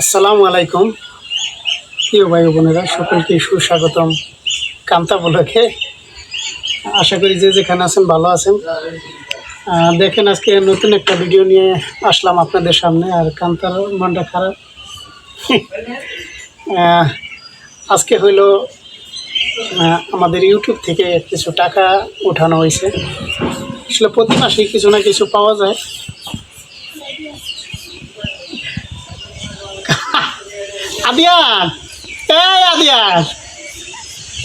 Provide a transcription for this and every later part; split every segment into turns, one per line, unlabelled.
আসসালামু আলাইকুম। প্রিয় ভাই বোনেরা, সকলকে সুস্বাগতম কান্তা বলাকে আশা করি যে যেখানে আছেন ভালো আছেন। দেখেন আজকে নতুন একটা ভিডিও নিয়ে আসলাম আপনাদের সামনে, আর কান্তার মনটা খারাপ। আজকে হইল আমাদের ইউটিউব থেকে কিছু টাকা উঠানো হয়েছে। আসলে প্রতি মাসে কিছু না কিছু পাওয়া যায়। আদিয়ান, এই আদিয়ান।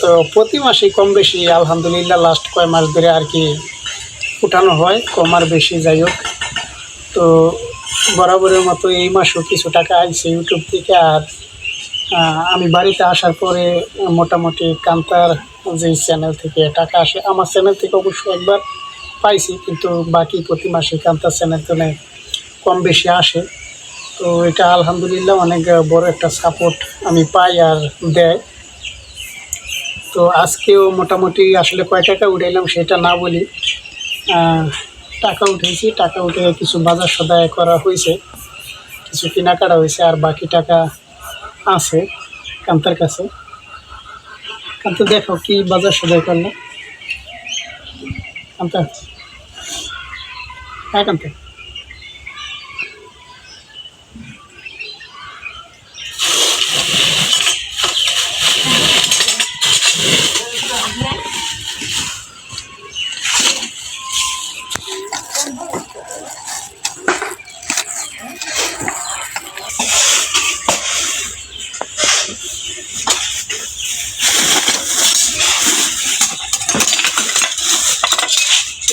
তো প্রতি মাসে কম বেশি, আলহামদুলিল্লাহ লাস্ট কয় মাস ধরে আর কি উঠানো হয়, কম আর বেশি, যাই হোক। তো বরাবরের মতো এই মাসেও কিছু টাকা আইছে ইউটিউব থেকে আর আমি বাড়িতে আসার পরে মোটামুটি কান্তার যে চ্যানেল থেকে টাকা আসে, আমার চ্যানেল থেকে অবশ্যই একবার পাইছি, কিন্তু বাকি প্রতি মাসে কান্তার চ্যানেল তো কম বেশি আসে। তো এটা আলহামদুলিল্লাহ অনেক বড় একটা সাপোর্ট আমি পাই আর দেয়। তো আজকেও মোটামুটি আসলে কয় টাকা উঠাইলাম সেটা না বলি টাকা উঠেছি টাকা উঠে কিছু বাজার সদায় করা হয়েছে কিছু কেনাকাটা হয়েছে আর বাকি টাকা আছে কান্তার কাছে। কান্তা, দেখো কি বাজার সদায় করলে। কান্তা। হ্যাঁ কান্তা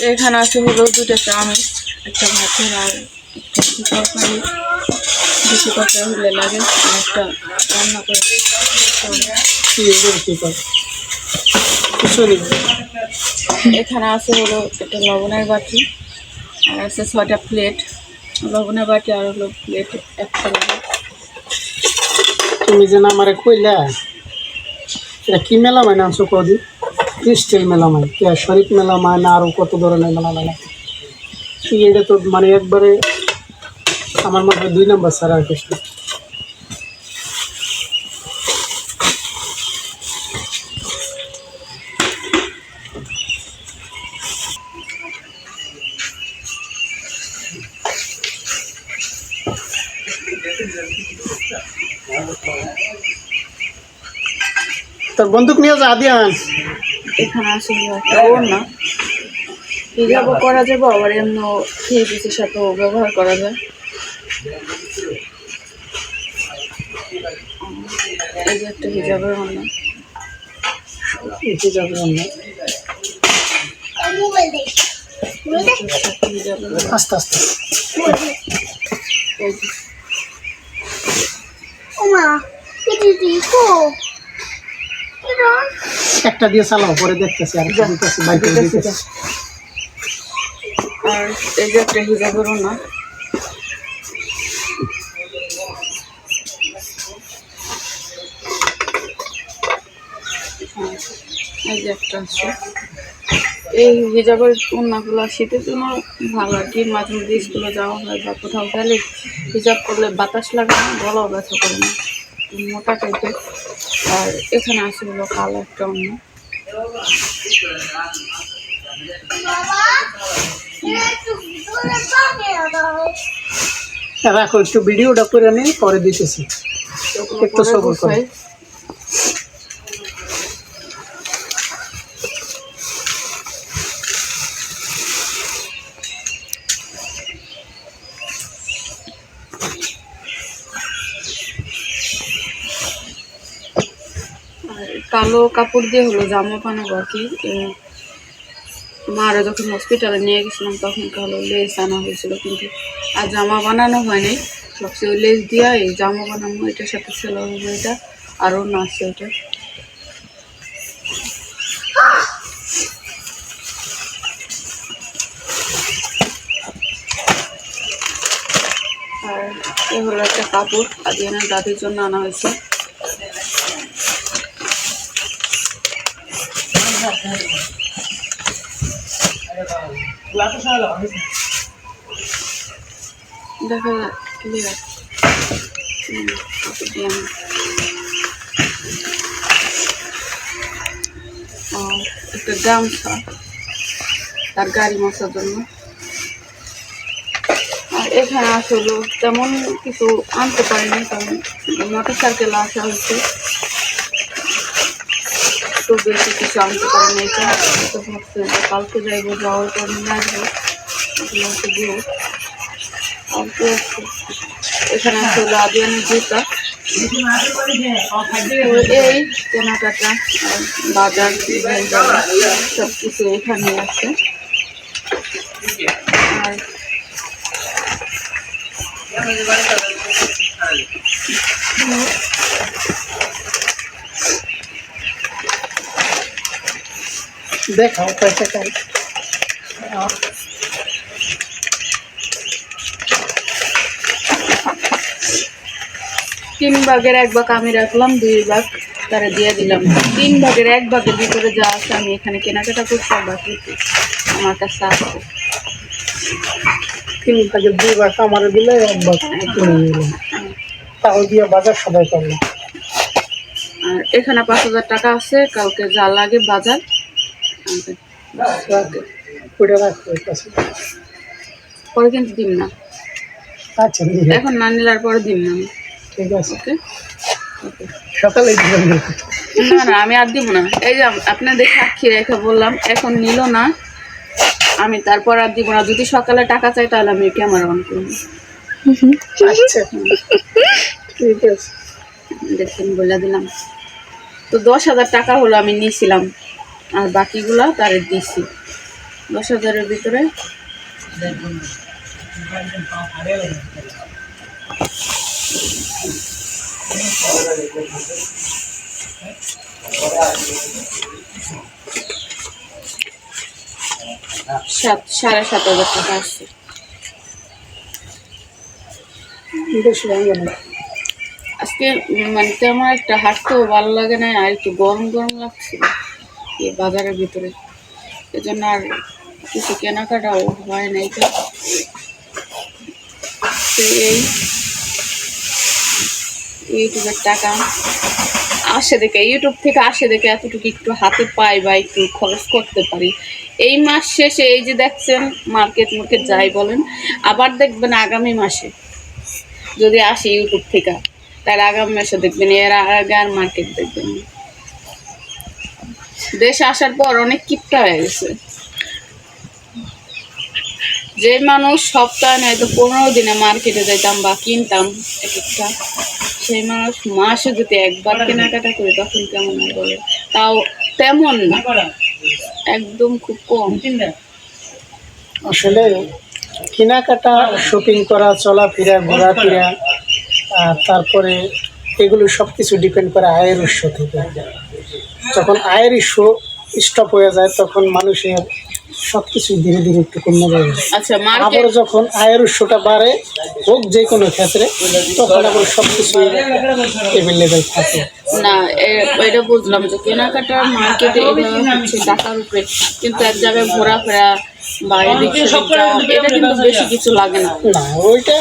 এখানে আছে হলো দুটো চাউমিন। একটা ভাতের আর একটা তরকারি, বেশি তরকারি হলে লাগে, একটা রান্না করে
কিছু
এখানে আছে হলো একটা লবণের বাটি, আর আছে ছয়টা প্লেট লবণের বাটি আর হলো প্লেট একটা
তুমি যে আমারে কইলা, এটা কি মেলা মানে আনছো কদি? ক্রিস্টাল মেলা মানে শরীফ মেলা মানে না আরও কত ধরনের মেলা কি এটা তো মানে একবারে আমার মাথায় দুই নম্বর স্যার আর কিছু না। তোর বন্দুক নিয়ে যা আদিয়ান
এখানে আছে হলো ওড়না করা যাবে আবার এমনি থ্রি পিসের সাথেও ব্যবহার করা যায়। এই যে একটা হিজাবের
আস্তে আস্তে। একটা দিয়ে চালাও পরে দেখতেছি আর দিতেছি বাইক দিতেছি
আর এই যে একটা হিজাবের ওড়না এই যে একটা আছে। এই হিজাবের ওড়নাগুলো শীতের জন্য ভালো আর কি, মাঝে মাঝে স্কুলে যাওয়া হয় বা কোথাও গেলে হিজাব করলে বাতাস লাগে না, গলাও ব্যথা করে না। মোটা টাইপের আর এখানে আছে হলো কালো একটা অন্য
রাখো একটু ভিডিওটা করে নিয়ে পরে দিতেছি একটু সবর করো।
কালো কাপড় দিয়ে হলো জামা বানাবো আর কি এবং মারা যখন হসপিটালে নিয়ে গেছিলাম, তখন হলো লেস আনা হয়েছিল কিন্তু আর জামা বানানো হয়নি। সবচেয়ে ওই লেস দিয়ে এই জামা বানানো এটার সাথে ছিল হলো এটা আরও নাচছে এটা আর এ হলো একটা কাপড়, আদিয়ানের দাদির জন্য আনা হয়েছে। দেখা ক্লিয়ার একটা গামছা তার গাড়ি মশার জন্য। আর এখানে আসলে তেমন কিছু আনতে পারিনি, কারণ মোটর সাইকেল আসা হয়েছে। তো বেশি কিছু আনতে পারিনি এটা তো ভাবছি যে কালকে যাইবো যাওয়ার পর নিয়ে আসব এগুলো হচ্ছে দিয়ে আর কি আছে? এখানে আসলে আদিয়ানের জুতা তো এই কেনাকাটা আর বাজার সব কিছু এখানে আছে আর
দেখাও কয় টাকায়
তিন ভাগের এক ভাগ আমি রাখলাম দুই ভাগ তারা দিয়ে দিলাম। তিন ভাগের এক ভাগের ভিতরে যা আছে আমি এখানে কেনাকাটা করছি আর বাকি আমার কাছে আছে।
তিন ভাগের দুই ভাগ আমার দিলে এক ভাগ কিনে নিলাম। তাও দিয়ে বাজার সবাই করলাম
আর এখানে পাঁচ হাজার টাকা আছে কালকে যা লাগে বাজার। পরে কিন্তু দিম না।
আচ্ছা
এখন না নিলার পরে দিম না। আমি
ঠিক আছে।
ওকে।
সকালে
না না আমি আর দিব না। এই যে আম- আপনাদের সাক্ষী রেখে বললাম এখন নিল না। আমি তারপর আর দিব না। যদি সকালে টাকা চাই তাহলে আমি ক্যামেরা অন করব।
আচ্ছা। ঠিক আছে।
দেখছেন বলে দিলাম। তো দশ হাজার টাকা হলো আমি নিয়েছিলাম আর বাকিগুলা তারে দিছি। দশ হাজারের ভিতরে। সাত, সাড়ে সাত হাজার টাকা আসছে আজকে মানে তেমন একটা হাঁটতেও ভালো লাগে না, আর একটু গরম গরম লাগছিল এই বাজারের ভিতরে। এজন্য আর কিছু কেনাকাটাও হয় নাই তো। এই ইউটিউবের টাকা আসে দেখে, ইউটিউব থেকে আসে দেখে এতটুকু একটু হাতে পাই বা একটু খরচ করতে পারি। এই মাস শেষে এই যে দেখছেন, মার্কেট মার্কেট যাই বলেন, আবার দেখবেন আগামী মাসে যদি আসে ইউটিউব থেকে, তার আগামী মাসে দেখবেন, এর আগে আর মার্কেট দেখবেন। না। দেশে আসার পর অনেক কিপটা হয়ে গেছে। যে মানুষ সপ্তাহে নয়তো পনেরো দিনে মার্কেটে যাইতাম বা কিনতাম এক একটা, সেই মানুষ মাসে যদি একবার কেনাকাটা করে তখন কেমন হয় বলে? তাও তেমন না। একদম খুব কম।
আসলে কেনাকাটা শপিং করা, চলাফেরা, ঘোরাফেরা তারপরে এগুলো সব কিছু ডিপেন্ড করে আয়ের উৎস থেকে। যখন আয়ের ইস্যু স্টপ হয়ে যায় তখন মানুষের সব কিছু ধীরে ধীরে একটু কমে যাবে
আচ্ছা
আবার যখন আয়ের উৎসটা বাড়ে হোক যে কোনো ক্ষেত্রে তখন আবার সব কিছু অ্যাভেলেবেল থাকে।
না এটা বুঝলাম যে কেনাকাটা মার্কেটে এটা হচ্ছে টাকার উপরে। কিন্তু এক জায়গায় ঘোরাফেরা এটা কিন্তু বেশি কিছু লাগে না।
না ওইটা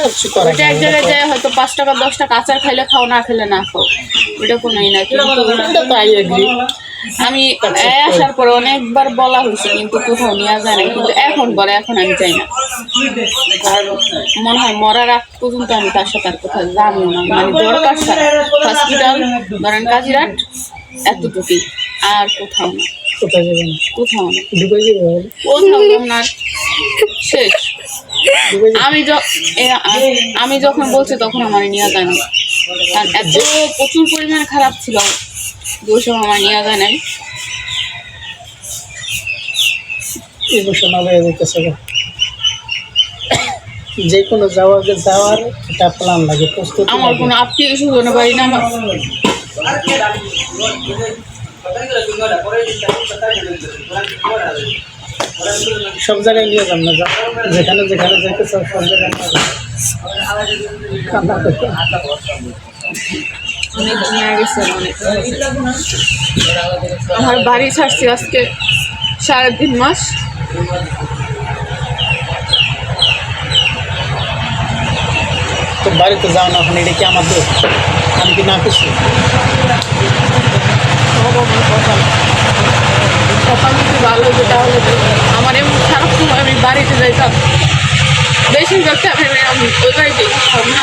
ওইটা এক জায়গায় যায় হয়তো পাঁচ টাকা দশ টাকা আচার খাইলে খাও না খেলে না খাও। ওইটা কোনোই না কিন্তু আমি আসার পরে অনেকবার বলা হয়েছে কিন্তু কোথাও নেওয়া যায় না। কিন্তু এখন বলে এখন আমি চাই না। আর মনে হয় মরার আগ পর্যন্ত আমি তার সাথে আর কোথাও যাব না। মানে দরকার হসপিটাল ধরেন কাজিরাট এতটুকুই। আর কোথাও না।
কোথায় যাবেন?
কোথাও না।
দুবাই যাবেন
কোথাও আপনার শেষ। আমি আমি যখন বলছি তখন আমার নিয়ে যায় না। আর এত প্রচুর পরিমাণে খারাপ ছিল। দুশো আমার নিয়ে যায় নাই।
যে কোনো যাওয়ার যাওয়ার একটা প্ল্যান লাগে প্রস্তুতি
আমার। কোনো আত্মীয় স্বজন বাড়ি না আমার
সব জায়গায় নিয়ে যান না যেখানে যেখানে যেতে চাও সব জায়গায়
আমার বাড়ি ছাড়ছি আজকে সাড়ে তিন মাস।
তো বাড়িতে যাও না ওখানে এটা কি আমার দোষ? আমি কি না কিছু?
কপাল কপাল যদি ভালো আমার এমন খারাপ সময় আমি বাড়িতে যাইতাম। বেশিরভাগ টাইমে আমি না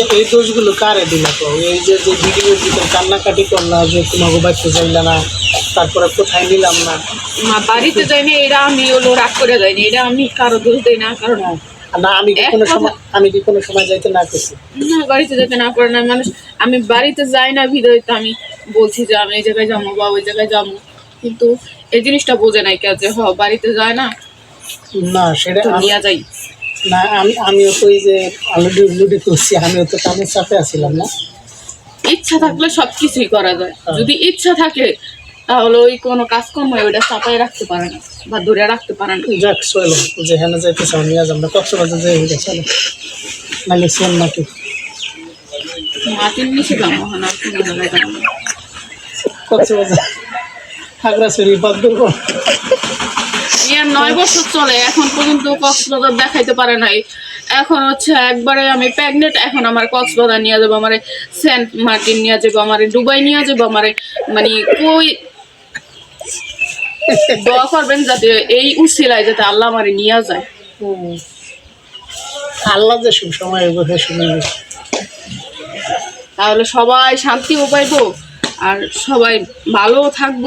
আচ্ছা এই দোষগুলো কারে দিলা তো? এই যে যে ভিডিওর ভিতরে কান্নাকাটি করলা যে তোমাকে বাচ্চা যাইলা না তারপরে কোথায় নিলাম না?
মা বাড়িতে যাইনি এটা আমি হলো রাগ করে যাইনি এটা আমি কারও দোষ দিই না কারণ
না আমি কি কোনো সময় আমি কি কোনো সময় যাইতে না করছি
না বাড়িতে যেতে না করে না মানুষ আমি বাড়িতে যাই না ভিডিওতে আমি বলছি যে আমি এই জায়গায় যাব বা ওই জায়গায় যাব কিন্তু এই জিনিসটা বোঝে নাই কে যে হ বাড়িতে যায় না
না সেটা
নিয়ে যাই।
না আমি আমিও তো ওই যে আলুডি উল্লুডি করছি আমিও তো কামের চাপে আছিলাম না।
ইচ্ছা থাকলে সব কিছুই করা যায়।
হ্যাঁ।
যদি ইচ্ছা থাকে তাহলে ওই কোনো কাজকর্ম ওইটা চাপাই রাখতে পারে না বা ধরে রাখতে পারে না।
যাক চলো যেখানে যাইতে চাও নিয়ে যাব। না কক্সবাজার যাই হয়ে চলো। নাহলে সেন নাকি?
মাটির নিচে যাব না।
কক্সবাজার খাগড়াছড়ি বাদুর্গ
ইয়ার নয় বছর চলে এখন পর্যন্ত কক্সবাজার দেখাইতে পারে নাই। এখন হচ্ছে একবারে আমি প্রেগনেন্ট এখন আমার কক্সবাজার নিয়ে যাব আমার সেন্ট মার্টিন নিয়ে যাব আমার দুবাই নিয়ে যাব আমার মানে কই দোয়া করবেন যাতে এই উসিলায় যাতে আল্লাহ আমার নিয়ে যায়।
আল্লাহ যে সময় বোধ শুনে
তাহলে সবাই শান্তিও পাইবো আর সবাই ভালো থাকব।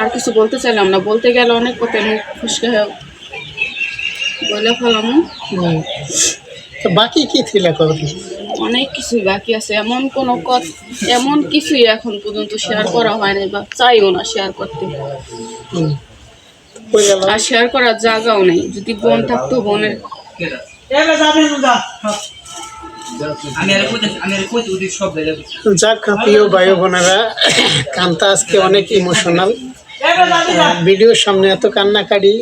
আর কিছু বলতে চাইলাম না। বলতে গেলে অনেক কথা মুখ ফুসকে বলে ফেলাম।
বাকি কি থিলা করবি
অনেক কিছুই বাকি আছে। এমন কোনো কথা এমন কিছুই এখন পর্যন্ত শেয়ার করা হয় নাই বা চাইও না শেয়ার করতে। আর শেয়ার করার জায়গাও নেই। যদি বোন থাকতো বোনের
আমি আর কইতে আমি আর কইতে ওদের সব বেড়ে
যাক প্রিয় ভাই বোনেরা কান্তা আজকে অনেক ইমোশনাল ভিডিওর সামনে এত কান্নাকাটি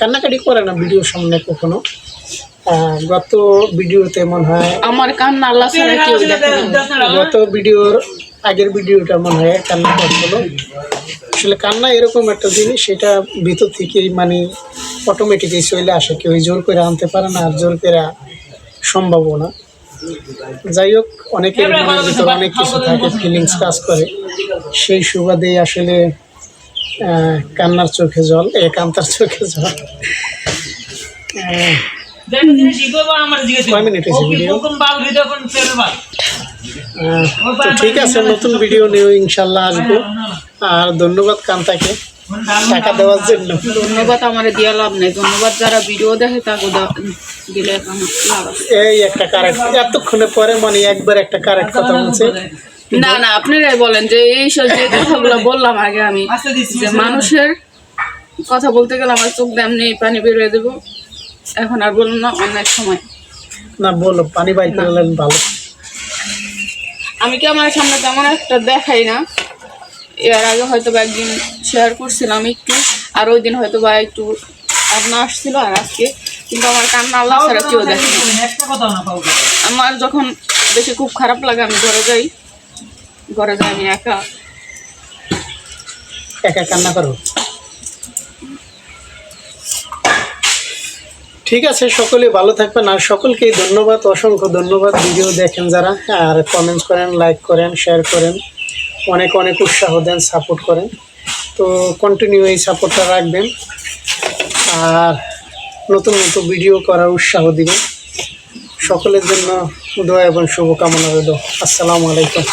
কান্নাকাটি করে না ভিডিওর সামনে কখনো। গত ভিডিওতে মনে হয়
আমার কান্না আল্লাহ ছাড়া কেউ
গত ভিডিওর আগের ভিডিওটা মনে হয় কান্না করছিল। আসলে কান্না এরকম একটা জিনিস সেটা ভিতর থেকেই মানে অটোমেটিকই চলে আসে। কেউ জোর করে আনতে পারে না আর জোর করে সম্ভবও না যাই হোক অনেকের মনের ভিতর অনেক কিছু থাকে ফিলিংস কাজ করে। সেই সুবাদেই আসলে কান্নার চোখে জল এ কান্তার চোখে জল। ঠিক আছে নতুন ভিডিও নিয়ে ইনশাল্লাহ আসব। আর ধন্যবাদ কান্তাকে। টাকা দেওয়ার জন্য।
ধন্যবাদ আমার দিয়া লাভ নেই। ধন্যবাদ যারা ভিডিও দেখে তাকে দিলে
এই একটা কারেক্ট এতক্ষণে পরে মানে একবার একটা কারেক্ট কথা বলছে।
না না আপনারাই বলেন যে এই সব যে কথাগুলো বললাম আগে আমি যে মানুষের কথা বলতে গেলে আমার চোখ দিয়ে এমনি পানি বেরোয় দেবো। এখন আর বলুন না অনেক সময়।
না বলো পানি বাই করলেন ভালো।
আমি কি আমার সামনে তেমন একটা দেখাই না। এর আগে হয়তো বা একদিন শেয়ার করছিলাম একটু আর ওই দিন হয়তো বা একটু আপনার আসছিল আর আজকে। কিন্তু আমার কান্না আল্লাহ ছাড়া কেউ দেখে আমার যখন বেশি খুব খারাপ লাগে আমি ঘরে যাই। ঘরে আমি একা।
একা কান্না করো ঠিক আছে, সকলে ভালো থাকবেন। আর সকলকেই ধন্যবাদ, অসংখ্য ধন্যবাদ। ভিডিও দেখেন যারা, আর কমেন্টস করেন লাইক করেন শেয়ার করেন। অনেক অনেক উৎসাহ দেন সাপোর্ট করেন। তো কন্টিনিউ এই সাপোর্টটা রাখবেন। আর নতুন নতুন ভিডিও করার উৎসাহ দিবেন। সকলের জন্য দোয়া এবং শুভকামনা রইল। আসসালামু আলাইকুম।